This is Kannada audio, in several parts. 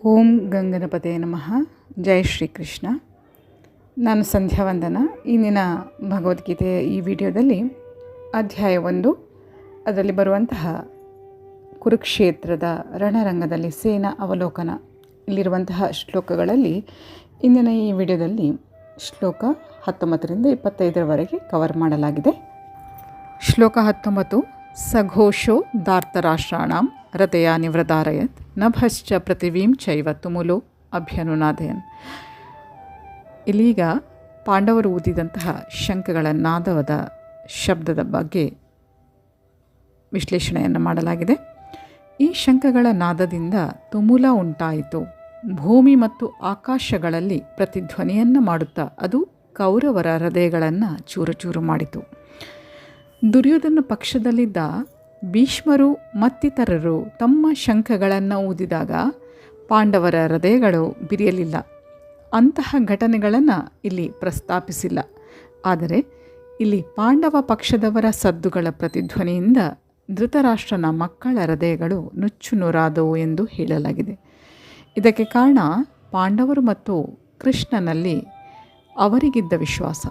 ಓಂ ಗಂಗನಪತೆ ನಮಃ. ಜೈ ಶ್ರೀ ಕೃಷ್ಣ ನಾನು ಸಂಧ್ಯಾ ವಂದನ. ಇಂದಿನ ಭಗವದ್ಗೀತೆಯ ಈ ವಿಡಿಯೋದಲ್ಲಿ ಅಧ್ಯಾಯ ಒಂದು. ಅದರಲ್ಲಿ ಬರುವಂತಹ ಕುರುಕ್ಷೇತ್ರದ ರಣರಂಗದಲ್ಲಿ ಸೇನಾ ಅವಲೋಕನ ಇಲ್ಲಿರುವಂತಹ ಶ್ಲೋಕಗಳಲ್ಲಿ ಇಂದಿನ ಈ ವಿಡಿಯೋದಲ್ಲಿ ಶ್ಲೋಕ ಹತ್ತೊಂಬತ್ತರಿಂದ ಇಪ್ಪತ್ತೈದರವರೆಗೆ ಕವರ್ ಮಾಡಲಾಗಿದೆ. ಶ್ಲೋಕ ಹತ್ತೊಂಬತ್ತು. ಸಘೋಷೋ ದಾರ್ತರಾಷ್ಟ್ರಾಣಾಂ ಹೃದಯಾನಿ ನಿವೃದಾರಯತ್ ನಭಶ್ಚ ಪೃಥಿವೀಂ ಚೈವ ತುಮುಲೋ ಅಭ್ಯನುನಾದಯನ್. ಇಲ್ಲೀಗ ಪಾಂಡವರು ಊದಿದಂತಹ ಶಂಖಗಳ ನಾದವದ ಶಬ್ದದ ಬಗ್ಗೆ ವಿಶ್ಲೇಷಣೆಯನ್ನು ಮಾಡಲಾಗಿದೆ. ಈ ಶಂಖಗಳ ನಾದದಿಂದ ತುಮುಲ ಉಂಟಾಯಿತು. ಭೂಮಿ ಮತ್ತು ಆಕಾಶಗಳಲ್ಲಿ ಪ್ರತಿಧ್ವನಿಯನ್ನು ಮಾಡುತ್ತಾ ಅದು ಕೌರವರ ಹೃದಯಗಳನ್ನು ಚೂರು ಚೂರು ಮಾಡಿತು. ದುರ್ಯೋಧನ ಪಕ್ಷದಲ್ಲಿದ್ದ ಭೀಷ್ಮರು ಮತ್ತಿತರರು ತಮ್ಮ ಶಂಖಗಳನ್ನು ಊದಿದಾಗ ಪಾಂಡವರ ಹೃದಯಗಳು ಬಿರಿಯಲಿಲ್ಲ. ಅಂತಹ ಘಟನೆಗಳನ್ನು ಇಲ್ಲಿ ಪ್ರಸ್ತಾಪಿಸಿಲ್ಲ. ಆದರೆ ಇಲ್ಲಿ ಪಾಂಡವ ಪಕ್ಷದವರ ಸದ್ದುಗಳ ಪ್ರತಿಧ್ವನಿಯಿಂದ ಧೃತರಾಷ್ಟ್ರನ ಮಕ್ಕಳ ಹೃದಯಗಳು ನುಚ್ಚು ನೂರಾದವು ಎಂದು ಹೇಳಲಾಗಿದೆ. ಇದಕ್ಕೆ ಕಾರಣ ಪಾಂಡವರು ಮತ್ತು ಕೃಷ್ಣನಲ್ಲಿ ಅವರಿಗಿದ್ದ ವಿಶ್ವಾಸ.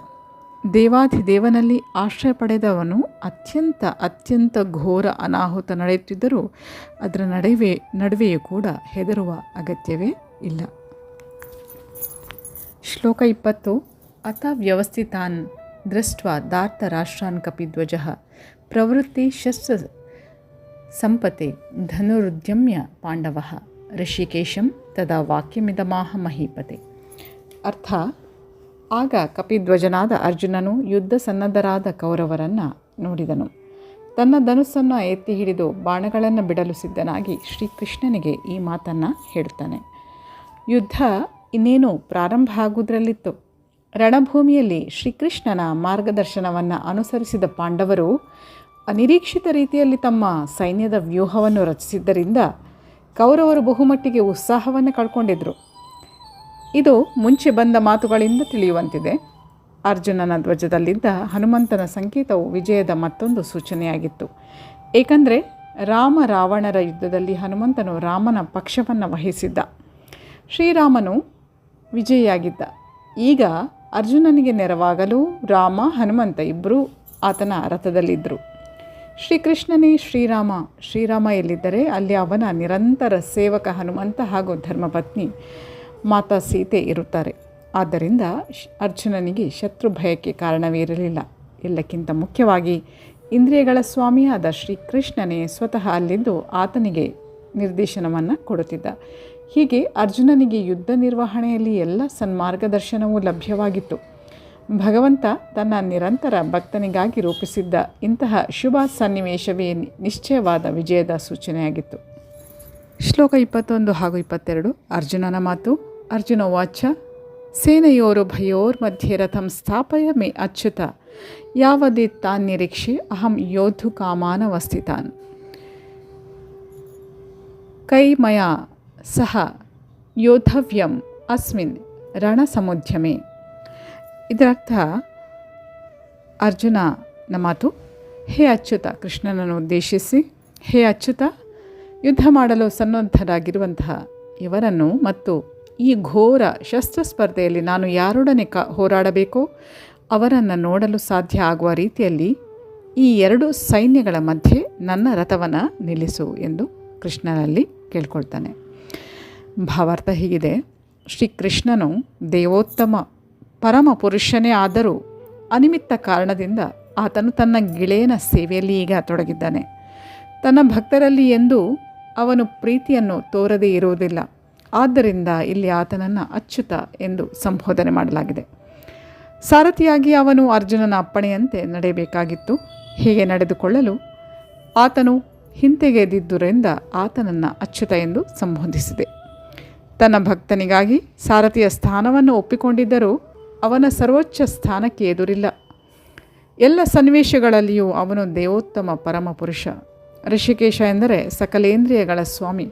ದೇವಾಧಿದೇವನಲ್ಲಿ ಆಶ್ರಯ ಪಡೆದವನು ಅತ್ಯಂತ ಅತ್ಯಂತ ಘೋರ ಅನಾಹುತ ನಡೆಯುತ್ತಿದ್ದರೂ ಅದರ ನಡುವೆ, ನಡುವೆಯೂ ಕೂಡ ಹೆದರುವ ಅಗತ್ಯವೇ ಇಲ್ಲ. ಶ್ಲೋಕ ಇಪ್ಪತ್ತು, ಅಥ ವ್ಯವಸ್ಥಿತಾನ್ ದೃಷ್ಟ ದಾರ್ಥ ರಾಷ್ಟ್ರಾನ್ ಕಪಿಧ್ವಜ ಪ್ರವೃತ್ತಿ ಶಸ್ತ್ರ ಸಂಪತೆ ಧನುರುದ್ಯಮ್ಯ ಪಾಂಡವ ಋಷಿಕೇಶಂ ತದಾ ವಾಕ್ಯಮಿದಮಾಹ ಮಹೀಪತೆ. ಅರ್ಥ ಆಗ ಕಪಿಧ್ವಜನಾದ ಅರ್ಜುನನು ಯುದ್ಧ ಸನ್ನದ್ಧರಾದ ಕೌರವರನ್ನು ನೋಡಿದನು. ತನ್ನ ಧನುಸ್ಸನ್ನು ಎತ್ತಿ ಹಿಡಿದು ಬಾಣಗಳನ್ನು ಬಿಡಲು ಸಿದ್ಧನಾಗಿ ಶ್ರೀಕೃಷ್ಣನಿಗೆ ಈ ಮಾತನ್ನು ಹೇಳುತ್ತಾನೆ. ಯುದ್ಧ ಇನ್ನೇನು ಪ್ರಾರಂಭ ಆಗುವುದರಲ್ಲಿತ್ತು ರಣಭೂಮಿಯಲ್ಲಿ ಶ್ರೀಕೃಷ್ಣನ ಮಾರ್ಗದರ್ಶನವನ್ನು ಅನುಸರಿಸಿದ ಪಾಂಡವರು ಅನಿರೀಕ್ಷಿತ ರೀತಿಯಲ್ಲಿ ತಮ್ಮ ಸೈನ್ಯದ ವ್ಯೂಹವನ್ನು ರಚಿಸಿದ್ದರಿಂದ ಕೌರವರು ಬಹುಮಟ್ಟಿಗೆ ಉತ್ಸಾಹವನ್ನು ಕಳ್ಕೊಂಡಿದ್ದರು ಇದು ಮುಂಚೆ ಬಂದ ಮಾತುಗಳಿಂದ ತಿಳಿಯುವಂತಿದೆ. ಅರ್ಜುನನ ಧ್ವಜದಲ್ಲಿದ್ದ ಹನುಮಂತನ ಸಂಕೇತವು ವಿಜಯದ ಮತ್ತೊಂದು ಸೂಚನೆಯಾಗಿತ್ತು. ಏಕೆಂದರೆ ರಾಮ ರಾವಣರ ಯುದ್ಧದಲ್ಲಿ ಹನುಮಂತನು ರಾಮನ ಪಕ್ಷವನ್ನು ವಹಿಸಿದ್ದ. ಶ್ರೀರಾಮನು ವಿಜಯಿಯಾಗಿದ್ದ. ಈಗ ಅರ್ಜುನನಿಗೆ ನೆರವಾಗಲು ರಾಮ, ಹನುಮಂತ ಇಬ್ಬರೂ ಆತನ ರಥದಲ್ಲಿದ್ದರು ಶ್ರೀಕೃಷ್ಣನೇ ಶ್ರೀರಾಮ ಶ್ರೀರಾಮ ಎಲ್ಲಿದ್ದರೆ ಅಲ್ಲಿ ಅವನ ನಿರಂತರ ಸೇವಕ ಹನುಮಂತ ಹಾಗೂ ಧರ್ಮಪತ್ನಿ ಮಾತಾ ಸೀತೆ ಇರುತ್ತಾರೆ. ಆದ್ದರಿಂದ ಅರ್ಜುನನಿಗೆ ಶತ್ರು ಭಯಕ್ಕೆ ಕಾರಣವಿರಲಿಲ್ಲ. ಎಲ್ಲಕ್ಕಿಂತ ಮುಖ್ಯವಾಗಿ ಇಂದ್ರಿಯಗಳ ಸ್ವಾಮಿಯಾದ ಶ್ರೀಕೃಷ್ಣನೇ ಸ್ವತಃ ಅಲ್ಲಿದ್ದು ಆತನಿಗೆ ನಿರ್ದೇಶನವನ್ನು ಕೊಡುತ್ತಿದ್ದ. ಹೀಗೆ ಅರ್ಜುನನಿಗೆ ಯುದ್ಧ ನಿರ್ವಹಣೆಯಲ್ಲಿ ಎಲ್ಲ ಸನ್ಮಾರ್ಗದರ್ಶನವೂ ಲಭ್ಯವಾಗಿತ್ತು. ಭಗವಂತ ತನ್ನ ನಿರಂತರ ಭಕ್ತನಿಗಾಗಿ ರೂಪಿಸಿದ್ದ ಇಂತಹ ಶುಭ ಸನ್ನಿವೇಶವೇ ನಿಶ್ಚಯವಾದ ವಿಜಯದ ಸೂಚನೆಯಾಗಿತ್ತು. ಶ್ಲೋಕ ಇಪ್ಪತ್ತೊಂದು ಹಾಗೂ ಇಪ್ಪತ್ತೆರಡು ಅರ್ಜುನನ ಮಾತು. ಅರ್ಜುನ ವಾಚ, ಸೇನೆಯೋರು ಭಯೋರ್ಮಧ್ಯೆ ರಥಂ ಸ್ಥಾಪಯ ಮೇ ಅಚ್ಯುತ. ಯಾವದೇ ತಾನ್ ನಿರೀಕ್ಷೆ, ಅಹಂ ಯೋಧು ಕಾಮಾನವಸ್ಥಿತಾನ್ ಕೈ ಮಯ, ಸಹ ಯೋಧವ್ಯಂ ಅಸ್ಮಿನ್ ರಣಸಮುದ್ಯಮೆ. ಇದರರ್ಥ ಅರ್ಜುನನ ಮಾತು, ಹೇ ಅಚ್ಯುತ, ಕೃಷ್ಣನನ್ನು ಉದ್ದೇಶಿಸಿ, ಹೇ ಅಚ್ಯುತ, ಯುದ್ಧ ಮಾಡಲು ಸನ್ನದ್ಧರಾಗಿರುವಂತಹ ಇವರನ್ನು ಮತ್ತು ಈ ಘೋರ ಶಸ್ತ್ರಸ್ಪರ್ಧೆಯಲ್ಲಿ ನಾನು ಯಾರೊಡನೆ ಕ, ಹೋರಾಡಬೇಕೋ ಅವರನ್ನು ನೋಡಲು ಸಾಧ್ಯ ಆಗುವ ರೀತಿಯಲ್ಲಿ ಈ ಎರಡು ಸೈನ್ಯಗಳ ಮಧ್ಯೆ ನನ್ನ ರಥವನ್ನು ನಿಲ್ಲಿಸು ಎಂದು ಕೃಷ್ಣನಲ್ಲಿ ಕೇಳ್ಕೊಳ್ತಾನೆ. ಭಾವಾರ್ಥ ಹೀಗಿದೆ. ಶ್ರೀಕೃಷ್ಣನು ದೇವೋತ್ತಮ ಪರಮ ಪುರುಷನೇ ಆದರೂ ಅನಿಮಿತ್ತ ಕಾರಣದಿಂದ ಆತನು ತನ್ನ ಗಿಳೆಯನ ಸೇವೆಯಲ್ಲಿ ಈಗ ತೊಡಗಿದ್ದಾನೆ. ತನ್ನ ಭಕ್ತರಲ್ಲಿ ಎಂದು ಅವನು ಪ್ರೀತಿಯನ್ನು ತೋರದೇ ಇರುವುದಿಲ್ಲ. ಆದ್ದರಿಂದ ಇಲ್ಲಿ ಆತನನ್ನು ಅಚ್ಯುತ ಎಂದು ಸಂಬೋಧನೆ ಮಾಡಲಾಗಿದೆ. ಸಾರಥಿಯಾಗಿ ಅವನು ಅರ್ಜುನನ ಅಪ್ಪಣೆಯಂತೆ ನಡೆಯಬೇಕಾಗಿತ್ತು. ಹೀಗೆ ನಡೆದುಕೊಳ್ಳಲು ಆತನು ಹಿಂತೆಗೆದಿದ್ದುದರಿಂದ ಆತನನ್ನು ಅಚ್ಯುತ ಎಂದು ಸಂಬೋಧಿಸಿದೆ. ತನ್ನ ಭಕ್ತನಿಗಾಗಿ ಸಾರಥಿಯ ಸ್ಥಾನವನ್ನು ಒಪ್ಪಿಕೊಂಡಿದ್ದರೂ ಅವನ ಸರ್ವೋಚ್ಚ ಸ್ಥಾನಕ್ಕೆ ಎದುರಿಲ್ಲ. ಎಲ್ಲ ಸನ್ನಿವೇಶಗಳಲ್ಲಿಯೂ ಅವನು ದೇವೋತ್ತಮ ಪರಮ ಪುರುಷ ಋಷಿಕೇಶ ಎಂದರೆ ಸಕಲೇಂದ್ರಿಯಗಳ ಸ್ವಾಮಿ.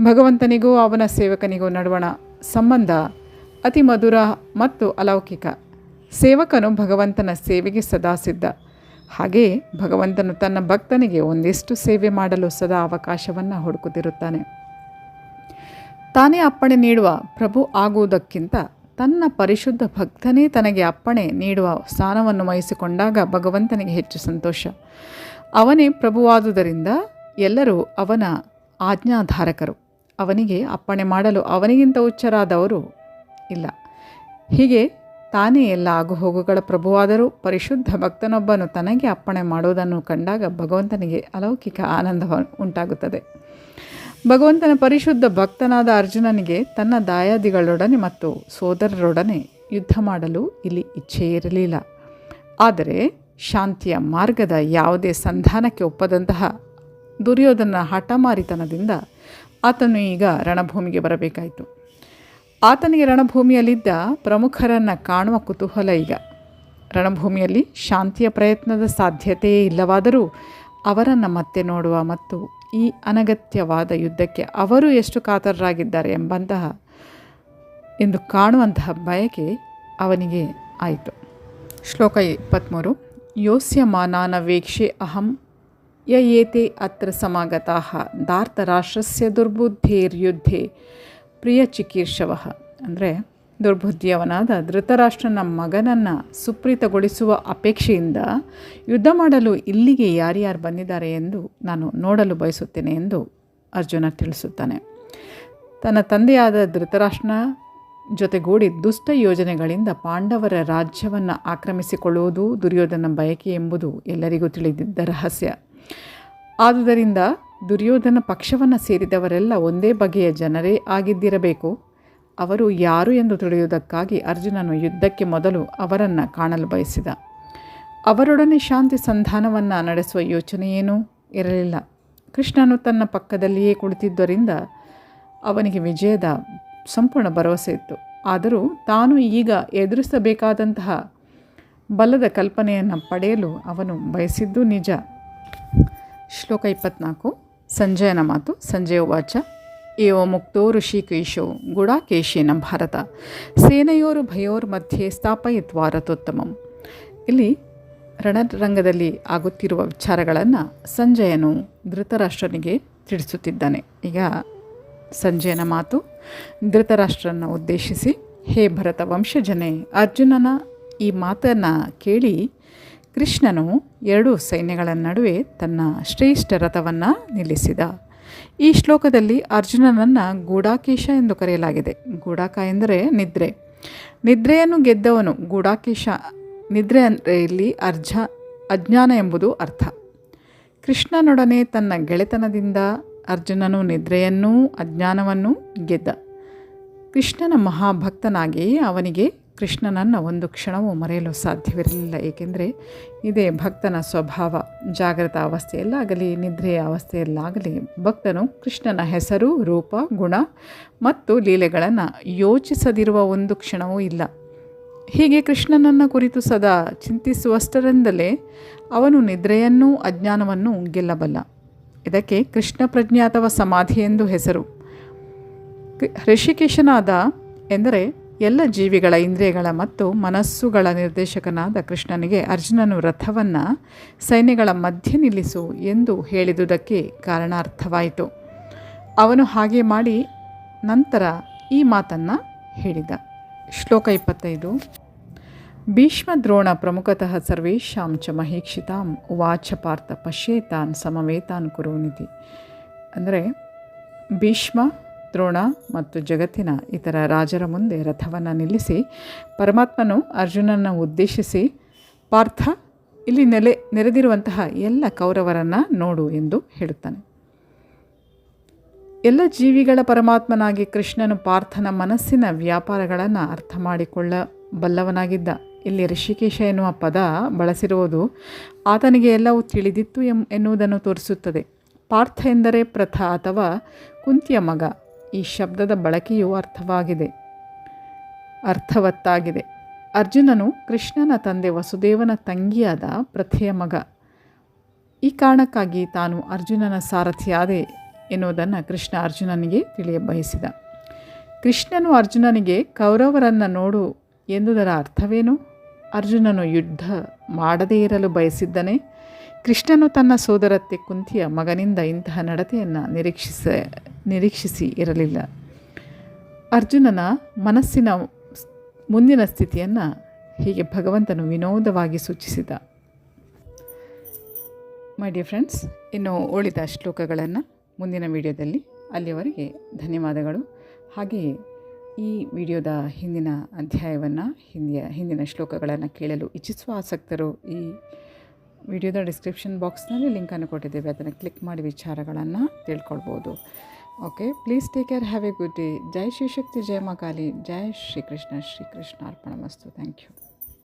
ಭಗವಂತನಿಗೂ ಅವನ ಸೇವಕನಿಗೂ ನಡುವಣ ಸಂಬಂಧ ಅತಿ ಮಧುರ ಮತ್ತು ಅಲೌಕಿಕ. ಸೇವಕನು ಭಗವಂತನ ಸೇವೆಗೆ ಸದಾ ಸಿದ್ಧ. ಹಾಗೆಯೇ ಭಗವಂತನು ತನ್ನ ಭಕ್ತನಿಗೆ ಒಂದಿಷ್ಟು ಸೇವೆ ಮಾಡಲು ಸದಾ ಅವಕಾಶವನ್ನು ಹುಡುಕುತ್ತಿರುತ್ತಾನೆ. ತಾನೇ ಅಪ್ಪಣೆ ನೀಡುವ ಪ್ರಭು ಆಗುವುದಕ್ಕಿಂತ ತನ್ನ ಪರಿಶುದ್ಧ ಭಕ್ತನೇ ತನಗೆ ಅಪ್ಪಣೆ ನೀಡುವ ಸ್ಥಾನವನ್ನು ವಹಿಸಿಕೊಂಡಾಗ ಭಗವಂತನಿಗೆ ಹೆಚ್ಚು ಸಂತೋಷ. ಅವನೇ ಪ್ರಭುವಾದುದರಿಂದ ಎಲ್ಲರೂ ಅವನ ಆಜ್ಞಾಧಾರಕರು. ಅವನಿಗೆ ಅಪ್ಪಣೆ ಮಾಡಲು ಅವನಿಗಿಂತ ಹುಚ್ಚರಾದವರು ಇಲ್ಲ. ಹೀಗೆ ತಾನೇ ಎಲ್ಲ ಆಗುಹೋಗುಗಳ ಪ್ರಭುವಾದರೂ ಪರಿಶುದ್ಧ ಭಕ್ತನೊಬ್ಬನು ತನಗೆ ಅಪ್ಪಣೆ ಮಾಡುವುದನ್ನು ಕಂಡಾಗ ಭಗವಂತನಿಗೆ ಅಲೌಕಿಕ ಆನಂದ ಉಂಟಾಗುತ್ತದೆ. ಭಗವಂತನ ಪರಿಶುದ್ಧ ಭಕ್ತನಾದ ಅರ್ಜುನನಿಗೆ ತನ್ನ ದಾಯಾದಿಗಳೊಡನೆ ಮತ್ತು ಸೋದರರೊಡನೆ ಯುದ್ಧ ಮಾಡಲು ಇಲ್ಲಿ ಇಚ್ಛೆ ಇರಲಿಲ್ಲ. ಆದರೆ ಶಾಂತಿಯ ಮಾರ್ಗದ ಯಾವುದೇ ಸಂಧಾನಕ್ಕೆ ಒಪ್ಪದಂತಹ ದುರ್ಯೋಧನ ಹಠಮಾರಿತನದಿಂದ ಆತನು ಈಗ ರಣಭೂಮಿಗೆ ಬರಬೇಕಾಯಿತು. ಆತನಿಗೆ ರಣಭೂಮಿಯಲ್ಲಿದ್ದ ಪ್ರಮುಖರನ್ನು ಕಾಣುವ ಕುತೂಹಲ ಈಗ. ರಣಭೂಮಿಯಲ್ಲಿ ಶಾಂತಿಯ ಪ್ರಯತ್ನದ ಸಾಧ್ಯತೆಯೇ ಇಲ್ಲವಾದರೂ ಅವರನ್ನು ಮತ್ತೆ ನೋಡುವ ಮತ್ತು ಈ ಅನಗತ್ಯವಾದ ಯುದ್ಧಕ್ಕೆ ಅವರು ಎಷ್ಟು ಕಾತರರಾಗಿದ್ದಾರೆ ಎಂಬಂತಹ ಎಂದು ಕಾಣುವಂತಹ ಬಯಕೆ ಅವನಿಗೆ ಆಯಿತು. ಶ್ಲೋಕ ಇಪ್ಪತ್ತ್ಮೂರು ಯೋಸ್ಯಮಾನಾನ ವೇಕ್ಷೆ ಅಹಂ ಯ ಏತೆ ಅತ್ರ ಸಮಾಗತಾ ಧಾರ್ತರಾಷ್ಟ್ರಸ್ಯ ದುರ್ಬುದ್ಧೇರ್ಯುದ್ಧೆ ಪ್ರಿಯ ಚಿಕೀರ್ಷವ ಅಂದರೆ ದುರ್ಬುದ್ಧಿಯವನಾದ ಧೃತರಾಷ್ಟ್ರನ ಮಗನನ್ನು ಸುಪ್ರೀತಗೊಳಿಸುವ ಅಪೇಕ್ಷೆಯಿಂದ ಯುದ್ಧ ಮಾಡಲು ಇಲ್ಲಿಗೆ ಯಾರ್ಯಾರು ಬಂದಿದ್ದಾರೆ ಎಂದು ನಾನು ನೋಡಲು ಬಯಸುತ್ತೇನೆ ಎಂದು ಅರ್ಜುನ ತಿಳಿಸುತ್ತಾನೆ. ತನ್ನ ತಂದೆಯಾದ ಧೃತರಾಷ್ಟ್ರನ ಜೊತೆಗೂಡಿ ದುಷ್ಟ ಯೋಜನೆಗಳಿಂದ ಪಾಂಡವರ ರಾಜ್ಯವನ್ನು ಆಕ್ರಮಿಸಿಕೊಳ್ಳುವುದು ದುರ್ಯೋಧನ ಬಯಕೆ ಎಂಬುದು ಎಲ್ಲರಿಗೂ ತಿಳಿದಿದ್ದ ರಹಸ್ಯ. ಆದುದರಿಂದ ದುರ್ಯೋಧನ ಪಕ್ಷವನ್ನು ಸೇರಿದವರೆಲ್ಲ ಒಂದೇ ಬಗೆಯ ಜನರೇ ಆಗಿದ್ದಿರಬೇಕು. ಅವರು ಯಾರು ಎಂದು ತಿಳಿಯುವುದಕ್ಕಾಗಿ ಅರ್ಜುನನು ಯುದ್ಧಕ್ಕೆ ಮೊದಲು ಅವರನ್ನು ಕಾಣಲು ಬಯಸಿದ. ಅವರೊಡನೆ ಶಾಂತಿ ಸಂಧಾನವನ್ನು ನಡೆಸುವ ಯೋಚನೆಯೇನೂ ಇರಲಿಲ್ಲ. ಕೃಷ್ಣನು ತನ್ನ ಪಕ್ಕದಲ್ಲಿಯೇ ಕುಳಿತಿದ್ದರಿಂದ ಅವನಿಗೆ ವಿಜಯದ ಸಂಪೂರ್ಣ ಭರವಸೆ ಇತ್ತು. ಆದರೂ ತಾನು ಈಗ ಎದುರಿಸಬೇಕಾದಂತಹ ಬಲದ ಕಲ್ಪನೆಯನ್ನು ಪಡೆಯಲು ಅವನು ಬಯಸಿದ್ದು ನಿಜ. ಶ್ಲೋಕ ಇಪ್ಪತ್ನಾಲ್ಕು. ಸಂಜಯನ ಮಾತು, ಸಂಜಯ ವಾಚ ಏವ ಮುಕ್ತೋ ಋಷಿಕೇಶೋ ಗುಡಾಕೇಶೇನ ಭಾರತ. ಸೇನೆಯೋರು ಭಯೋರ್ ಮಧ್ಯೆ ಸ್ಥಾಪಯಿತ್ವಾ ರಥೋತ್ತಮಂ ಇಲ್ಲಿ ರಣರಂಗದಲ್ಲಿ ಆಗುತ್ತಿರುವ ವಿಚಾರಗಳನ್ನು ಸಂಜಯನು ಧೃತರಾಷ್ಟ್ರನಿಗೆ ತಿಳಿಸುತ್ತಿದ್ದಾನೆ. ಈಗ ಸಂಜಯನ ಮಾತು ಧೃತರಾಷ್ಟ್ರನ ಉದ್ದೇಶಿಸಿ, ಹೇ ಭರತ ವಂಶಜನೆ ಅರ್ಜುನನ ಈ ಮಾತನ್ನು ಕೇಳಿ ಕೃಷ್ಣನು ಎರಡು ಸೈನ್ಯಗಳ ನಡುವೆ ತನ್ನ ಶ್ರೇಷ್ಠ ರಥವನ್ನು ನಿಲ್ಲಿಸಿದ. ಈ ಶ್ಲೋಕದಲ್ಲಿ ಅರ್ಜುನನನ್ನು ಗೂಢಾಕೇಶ ಎಂದು ಕರೆಯಲಾಗಿದೆ. ಗೂಢಾಕ ಎಂದರೆ ನಿದ್ರೆ. ನಿದ್ರೆಯನ್ನು ಗೆದ್ದವನು ಗೂಢಾಕೇಶ, ನಿದ್ರೆ ಅಂದರೆ ಇಲ್ಲಿ ಅರ್ಜ, ಅಜ್ಞಾನ ಎಂಬುದು ಅರ್ಥ. ಕೃಷ್ಣನೊಡನೆ ತನ್ನ ಗೆಳೆತನದಿಂದ ಅರ್ಜುನನು ನಿದ್ರೆಯನ್ನೂ ಅಜ್ಞಾನವನ್ನೂ ಗೆದ್ದ. ಕೃಷ್ಣನ ಮಹಾಭಕ್ತನಾಗಿ ಅವನಿಗೆ ಕೃಷ್ಣನನ್ನು ಒಂದು ಕ್ಷಣವೂ ಮರೆಯಲು ಸಾಧ್ಯವಿರಲಿಲ್ಲ, ಏಕೆಂದರೆ ಇದೇ ಭಕ್ತನ ಸ್ವಭಾವ. ಜಾಗೃತ ಅವಸ್ಥೆಯಲ್ಲಾಗಲಿ, ನಿದ್ರೆಯ ಅವಸ್ಥೆಯಲ್ಲಾಗಲಿ, ಭಕ್ತನು ಕೃಷ್ಣನ ಹೆಸರು, ರೂಪ, ಗುಣ ಮತ್ತು ಲೀಲೆಗಳನ್ನು ಯೋಚಿಸದಿರುವ ಒಂದು ಕ್ಷಣವೂ ಇಲ್ಲ. ಹೀಗೆ ಕೃಷ್ಣನನ್ನು ಕುರಿತು ಸದಾ ಚಿಂತಿಸುವಷ್ಟರಿಂದಲೇ ಅವನು ನಿದ್ರೆಯನ್ನೂ ಅಜ್ಞಾನವನ್ನೂ ಗೆಲ್ಲಬಲ್ಲ. ಇದಕ್ಕೆ ಕೃಷ್ಣ ಪ್ರಜ್ಞೆ ಅಥವಾ ಸಮಾಧಿ ಎಂದು ಹೆಸರು. ಋಷಿಕೇಶನಾದ, ಎಂದರೆ ಎಲ್ಲ ಜೀವಿಗಳ ಇಂದ್ರಿಯಗಳ ಮತ್ತು ಮನಸ್ಸುಗಳ ನಿರ್ದೇಶಕನಾದ ಕೃಷ್ಣನಿಗೆ ಅರ್ಜುನನು ರಥವನ್ನು ಸೈನ್ಯಗಳ ಮಧ್ಯೆ ನಿಲ್ಲಿಸು ಎಂದು ಹೇಳಿದುದಕ್ಕೆ ಕಾರಣಾರ್ಥವಾಯಿತು. ಅವನು ಹಾಗೆ ಮಾಡಿ ನಂತರ ಈ ಮಾತನ್ನು ಹೇಳಿದ. ಶ್ಲೋಕ ಇಪ್ಪತ್ತೈದು. ಭೀಷ್ಮ ದ್ರೋಣ ಪ್ರಮುಖತಃ ಸರ್ವೇಶಾಂ ಚ ಮಹೀಕ್ಷಿತಾಂ ವಾಚ ಪಾರ್ಥ ಪಶ್ಯೇತಾನ್ ಸಮವೇತಾನ್ ಕುರುನಿತಿ ಅಂದರೆ ಭೀಷ್ಮ ದ್ರೋಣ ಮತ್ತು ಜಗತ್ತಿನ ಇತರ ರಾಜರ ಮುಂದೆ ರಥವನ್ನು ನಿಲ್ಲಿಸಿ ಪರಮಾತ್ಮನು ಅರ್ಜುನನ ಉದ್ದೇಶಿಸಿ, ಪಾರ್ಥ, ಇಲ್ಲಿ ನೆಲೆ ನೆರೆದಿರುವಂತಹ ಎಲ್ಲ ಕೌರವರನ್ನು ನೋಡು ಎಂದು ಹೇಳುತ್ತಾನೆ. ಎಲ್ಲ ಜೀವಿಗಳ ಪರಮಾತ್ಮನಾಗಿ ಕೃಷ್ಣನು ಪಾರ್ಥನ ಮನಸ್ಸಿನ ವ್ಯಾಪಾರಗಳನ್ನು ಅರ್ಥ ಮಾಡಿಕೊಳ್ಳಬಲ್ಲವನಾಗಿದ್ದ ಇಲ್ಲಿ ಋಷಿಕೇಶ ಎನ್ನುವ ಪದ ಬಳಸಿರುವುದು ಆತನಿಗೆ ಎಲ್ಲವೂ ತಿಳಿದಿತ್ತು ಎಂ, ಎನ್ನುವುದನ್ನು ತೋರಿಸುತ್ತದೆ. ಪಾರ್ಥ ಎಂದರೆ ಪ್ರಥ ಅಥವಾ ಕುಂತಿಯ ಮಗ. ಈ ಶಬ್ದದ ಬಳಕೆಯು ಅರ್ಥವಾಗಿದೆ. ಅರ್ಥವತ್ತಾಗಿದೆ. ಅರ್ಜುನನು ಕೃಷ್ಣನ ತಂದೆ ವಸುದೇವನ ತಂಗಿಯಾದ ಪ್ರಥೆಯ ಮಗ. ಈ ಕಾರಣಕ್ಕಾಗಿ ತಾನು ಅರ್ಜುನನ ಸಾರಥಿಯಾದೆ ಎನ್ನುವುದನ್ನು ಕೃಷ್ಣ ಅರ್ಜುನನಿಗೆ ತಿಳಿಯ ಬಯಸಿದ ಕೃಷ್ಣನು ಅರ್ಜುನನಿಗೆ ಕೌರವರನ್ನು ನೋಡು ಎಂದುದರ ಅರ್ಥವೇನು? ಅರ್ಜುನನು ಯುದ್ಧ ಮಾಡದೇ ಇರಲು ಬಯಸಿದ್ದನೆ. ಕೃಷ್ಣನು ತನ್ನ ಸೋದರತ್ತೆ ಕುಂತಿಯ ಮಗನಿಂದ ಇಂತಹ ನಡತೆಯನ್ನು ನಿರೀಕ್ಷಿಸ ನಿರೀಕ್ಷಿಸಿ ಇರಲಿಲ್ಲ. ಅರ್ಜುನನ ಮನಸ್ಸಿನ ಮುಂದಿನ ಸ್ಥಿತಿಯನ್ನು ಹೀಗೆ ಭಗವಂತನು ವಿನೋದವಾಗಿ ಸೂಚಿಸಿದ. ಮೈ ಡಿಯರ್ ಫ್ರೆಂಡ್ಸ್ ಇನ್ನು ಉಳಿದ ಶ್ಲೋಕಗಳನ್ನು ಮುಂದಿನ ವಿಡಿಯೋದಲ್ಲಿ ಅಲ್ಲಿಯವರೆಗೆ ಧನ್ಯವಾದಗಳು. ಹಾಗೆಯೇ ಈ ವಿಡಿಯೋದ ಹಿಂದಿನ ಅಧ್ಯಾಯವನ್ನು, ಹಿಂದಿಯ, ಹಿಂದಿನ ಶ್ಲೋಕಗಳನ್ನು ಕೇಳಲು ಇಚ್ಛಿಸುವ ಆಸಕ್ತರು, ಈ ವಿಡಿಯೋದ ಡಿಸ್ಕ್ರಿಪ್ಷನ್ ಬಾಕ್ಸ್ನಲ್ಲಿ ಲಿಂಕನ್ನು ಕೊಟ್ಟಿದ್ದೇವೆ. ಅದನ್ನು ಕ್ಲಿಕ್ ಮಾಡಿ ವಿಚಾರಗಳನ್ನು ತಿಳ್ಕೊಳ್ಬೋದು. Okay please take care have a good day Jai Shri Shakti જય મા કાલી જય શ્રી કૃષ્ણ શ્રી કૃષ્ણ અર્પણ મસ્તુ થેન્ક યુ